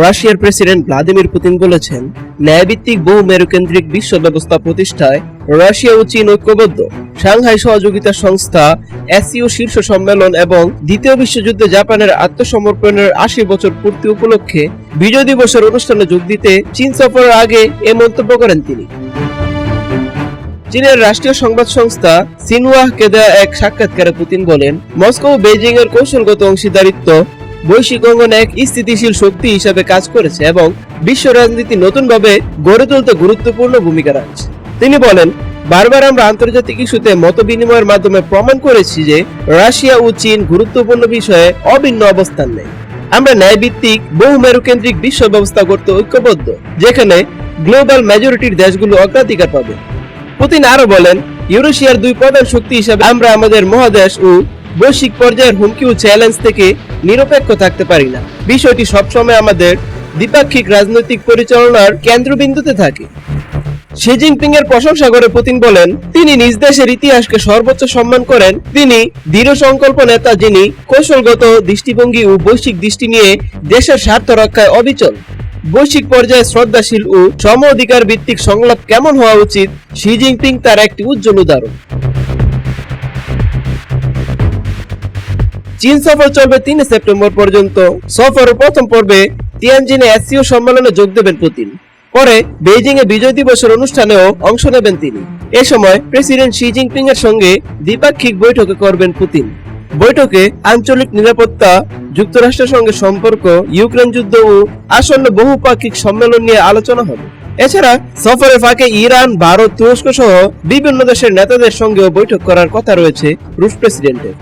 রাশিয়ার president Vladimir Putin বলেছেন, ন্যায়ভিত্তিক বহু মেরুকেন্দ্রিক বিশ্ব ব্যবস্থা প্রতিষ্ঠায় রাশিয়া ও চীন ঐক্যবদ্ধ। সাংহাই সহযোগিতা সংস্থা এসইও শীর্ষ সম্মেলন এবং দ্বিতীয় বিশ্বযুদ্ধে জাপানের আত্মসমর্পণের আশি বছর পূর্তি উপলক্ষে বিজয় দিবসের অনুষ্ঠানে যোগ দিতে চীন সফরের আগে এ মন্তব্য করেন তিনি। চীনের রাষ্ট্রীয় সংবাদ সংস্থা সিনওয়াহকে দেয়া এক সাক্ষাৎকারে পুতিন বলেন, মস্কো বেজিং এর কৌশলগত অংশীদারিত্ব বৈশ্বিক অঙ্গনে এক স্থিতিশীল শক্তি হিসাবে কাজ করেছে এবং বিশ্ব রাজনীতি নতুনভাবে গড়ে তুলতে গুরুত্বপূর্ণ ভূমিকা রাখছে। তিনি বলেন, বারবার আমরা আন্তর্জাতিক ইস্যুতে মত বিনিময়ের মাধ্যমে প্রমাণ করেছি যে রাশিয়া ও চীন গুরুত্বপূর্ণ বিষয়ে অভিন্ন অবস্থান নেই আমরা ন্যায়ভিত্তিক, বহু মেরুকেন্দ্রিক বিশ্ব ব্যবস্থা করতে ঐক্যবদ্ধ, যেখানে গ্লোবাল মেজরিটির দেশগুলো অগ্রাধিকার পাবে। পুতিন আরও বলেন, ইউরেশিয়ার দুই প্রধান শক্তি হিসেবে আমরা আমাদের মহাদেশ ও বৈশ্বিক পর্যায়ের হুমকি ও চ্যালেঞ্জ থেকে নিরপেক্ষ থাকতে পারি না। বিষয়টি সবসময় আমাদের দ্বিপাক্ষিক রাজনৈতিক পরিচালনার কেন্দ্রবিন্দুতে থাকে। শি জিনপিং এর প্রশংসা করে পুতিন বলেন, তিনি নিজ দেশের ইতিহাসকে সর্বোচ্চ সম্মান করেন। তিনি দৃঢ় সংকল্প নেতা যিনি কৌশলগত দৃষ্টিভঙ্গি ও বৈশ্বিক দৃষ্টি নিয়ে দেশের স্বার্থ রক্ষায় অবিচল। বৈশ্বিক পর্যায়ে শ্রদ্ধাশীল ও সম অধিকার ভিত্তিক সংলাপ কেমন হওয়া উচিত? শি জিনপিং তার একটি উজ্জ্বল উদাহরণ। চীন সফর চলবে তিন সেপ্টেম্বর পর্যন্ত। সফরের প্রথম পর্বে তিয়ানজিনে এসসিও সম্মেলনে যোগ দেবেন পুতিন। পরে বেইজিং এ বিজয় দিবসের অনুষ্ঠানেও অংশ নেবেন তিনি। এ সময় প্রেসিডেন্ট শি জিনপিং এর সঙ্গে দ্বিপাক্ষিক বৈঠকে করবেন পুতিন। বৈঠকে আঞ্চলিক নিরাপত্তা, যুক্তরাষ্ট্রের সঙ্গে সম্পর্ক, ইউক্রেন যুদ্ধ ও আসন্ন বহুপাক্ষিক সম্মেলন নিয়ে আলোচনা হবে। এছাড়া সফরের ফাঁকে ইরান, ভারত, তুরস্ক সহ বিভিন্ন দেশের নেতাদের সঙ্গেও বৈঠক করার কথা রয়েছে রুশ প্রেসিডেন্টের।